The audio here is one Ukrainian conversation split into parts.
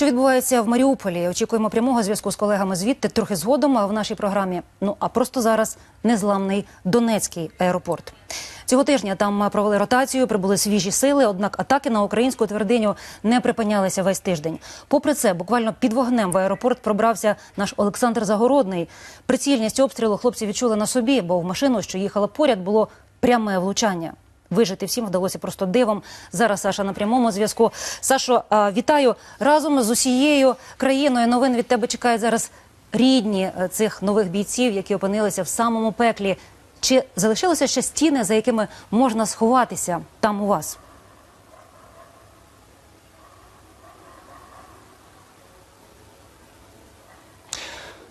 Що відбувається в Маріуполі? Очікуємо прямого зв'язку з колегами звідти трохи згодом в нашій програмі. Ну а просто зараз незламний Донецький аеропорт. Цього тижня там провели ротацію, прибули свіжі сили. Однак атаки на українську твердиню не припинялися весь тиждень. Попри це, буквально під вогнем в аеропорт пробрався наш Олександр Загородний. Прицільність обстрілу хлопці відчули на собі, бо в машину, що їхала поряд, було пряме влучання. Вижити всім вдалося просто дивом. Зараз Саша на прямому зв'язку. Сашо, вітаю разом з усією країною. Новин від тебе чекають зараз рідні е, цих нових бійців, які опинилися в самому пеклі. Чи залишилися ще стіни, за якими можна сховатися там у вас?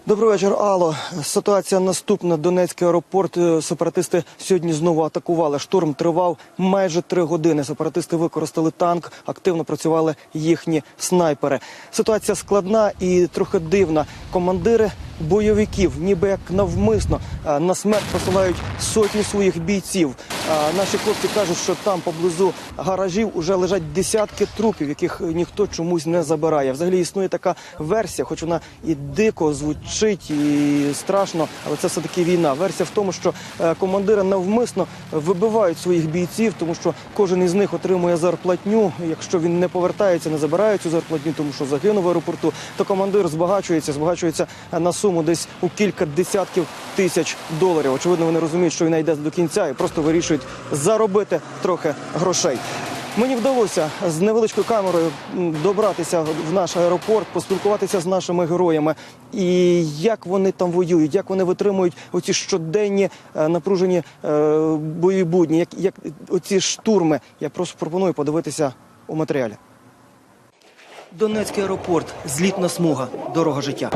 Добрий вечір, Алло. Ситуація наступна. Донецький аеропорт. Е, Сепаратисти сьогодні знову атакували. Штурм тривав майже три години. Сепаратисти використали танк, активно працювали їхні снайпери. Ситуація складна і трохи дивна. Командири бойовиків, ніби як навмисно, е, на смерть посилають сотні своїх бійців. Наші хлопці кажуть, що там поблизу гаражів уже лежать десятки трупів, яких ніхто чомусь не забирає. Взагалі існує така версія, хоч вона і дико звучить, і страшно, але це все таки війна. Версія в тому, що е, командири навмисно вибивають своїх бійців, тому що кожен із них отримує зарплатню. Якщо він не повертається, не забирає цю зарплатню, тому що загинув в аеропорту, то командир збагачується, збагачується на суму десь у кілька десятків тисяч доларів. Очевидно, вони розуміють, що війна йде до кінця і просто вирішують заробити трохи грошей. Мені вдалося з невеличкою камерою добратися в наш аеропорт, поспілкуватися з нашими героями. І як вони там воюють, як вони витримують оці щоденні е, напружені е, бойові будні, як, як оці штурми. Я просто пропоную подивитися у матеріалі. Донецький аеропорт, злітна смуга, дорога життя.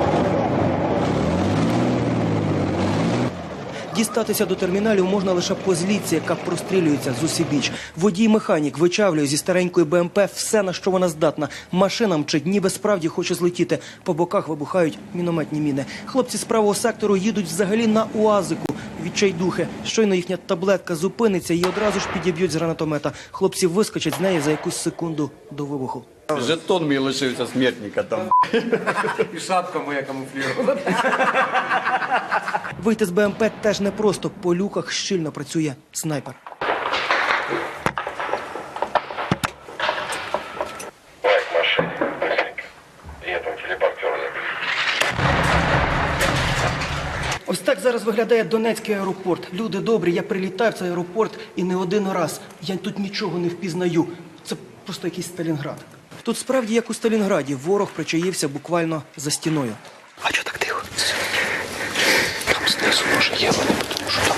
Дістатися до терміналів можна лише по злітці, яка прострілюється з усібіч. Водій-механік вичавлює зі старенької БМП все, на що вона здатна. Машина мчить, ніби справді хоче злетіти. По боках вибухають мінометні міни. Хлопці з правого сектору їдуть взагалі на уазику. Відчайдухи. Щойно їхня таблетка зупиниться і одразу ж підіб'ють з гранатомета. Хлопці вискочать з неї за якусь секунду до вибуху. Жетон мій лишився смертника там. І шапка моя камуфлірована. Вийти з БМП теж непросто. По люках щільно працює снайпер. Лайк машине. Быстренько. Я там телепортер забыл. Ось так зараз виглядає Донецький аеропорт. Люди добрі, я прилітаю в цей аеропорт і не один раз. Я тут нічого не впізнаю. Це просто якийсь Сталінград. Тут справді як у Сталінграді, ворог причаївся буквально за стіною. А чого так тихо? Там знизу може є вони, тому що там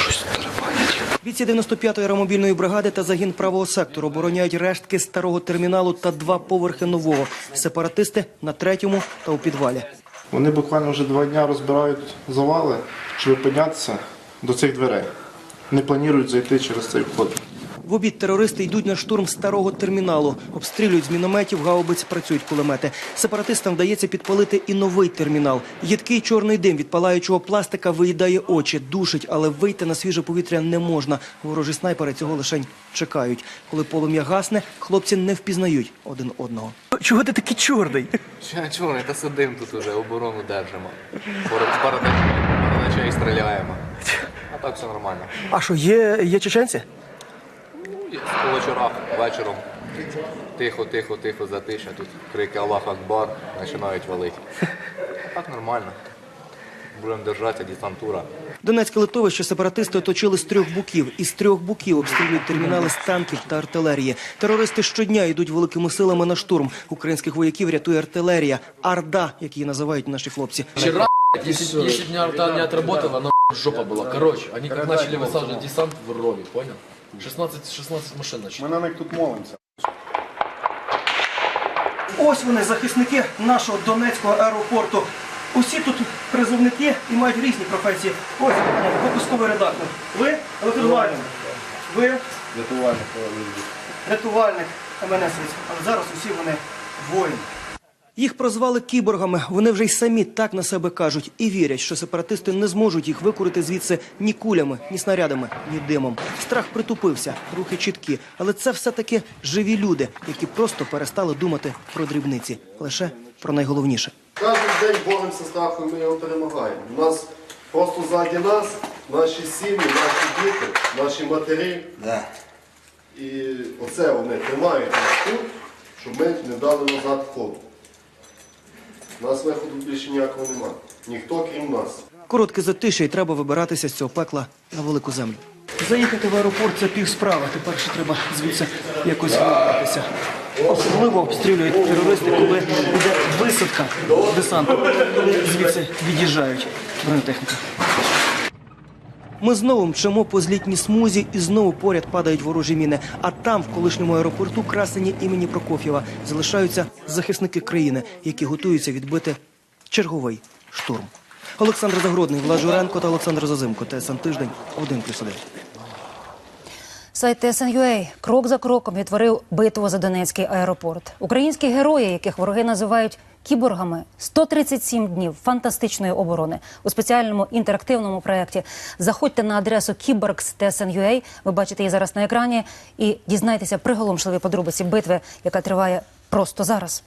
щось теребанять. Бійці 95-ї аеромобільної бригади та загін правого сектору обороняють рештки старого терміналу та два поверхи нового. Сепаратисти на третьому та у підвалі. Вони буквально вже два дні розбирають завали, щоб піднятися до цих дверей. Не планують зайти через цей вход. В обід терористи йдуть на штурм старого терміналу, обстрілюють з мінометів, гаубиць, працюють кулемети. Сепаратистам вдається підпалити і новий термінал. Їдкий чорний дим від палаючого пластика виїдає очі, душить, але вийти на свіже повітря не можна. Ворожі снайпери цього лишень чекають. Коли полум'я гасне, хлопці не впізнають один одного. Чого ти такий чорний? Чого, чого, та сидим тут уже, оборону держимо. Пару ночей стріляємо. А так все нормально. А що, є, є чеченці? Ну, По вечорах, вечором. Тихо, тихо, тихо, затиша. Тут крики Аллах Акбар починають валити. Так нормально. Будемо держатися, десантура. Донецьке литовище сепаратисти оточили з трьох боків. Із трьох боків обстрілюють термінали з танків та артилерії. Терористи щодня йдуть великими силами на штурм. Українських вояків рятує артилерія. Арда, як її називають наші хлопці. Вчера, если, если дня арта не отработала, она жопа была. Короче, они как начали высаживать десант в Рове, понял? 16, 16 машин начали. на них тут молимося. Ось вони, захисники нашого Донецького аеропорту. Усі тут призовники і мають різні професії. Ось випусковий редактор. Ви рятувальник. Ви рятувальник МНС. Але зараз усі вони воїни. Їх прозвали кіборгами. Вони вже й самі так на себе кажуть і вірять, що сепаратисти не зможуть їх викурити звідси ні кулями, ні снарядами, ні димом. Страх притупився, рухи чіткі, але це все-таки живі люди, які просто перестали думати про дрібниці, лише про найголовніше. Кожен день боремося з страхом, ми його перемагаємо. У нас просто ззаді нас наші сім'ї, наші діти, наші матері. І оце вони тримають нас тут, щоб ми не дали назад ходу. У нас виходу більше ніякого немає. Ніхто крім нас. Коротке затише і треба вибиратися з цього пекла на велику землю. Заїхати в аеропорт це пів справи. Тепер ще треба звідси якось вибратися. Особливо обстрілюють терористи, коли йде висадка десанту, коли звідси від'їжджають бронетехніка. Ми знову мчимо по злітній смузі і знову поряд падають ворожі міни. А там, в колишньому аеропорту красені імені Прокоф'єва, залишаються захисники країни, які готуються відбити черговий штурм. Олександр Загородний, Влад Журенко та Олександр Зазимко. ТСН тиждень 1+,1. Сайт TSN.ua крок за кроком відтворив битву за Донецький аеропорт. Українські герої, яких вороги називають кіборгами, 137 днів фантастичної оборони у спеціальному інтерактивному проєкті. Заходьте на адресу kiborgs.tsn.ua, ви бачите її зараз на екрані, і дізнайтеся приголомшливі подробиці битви, яка триває просто зараз.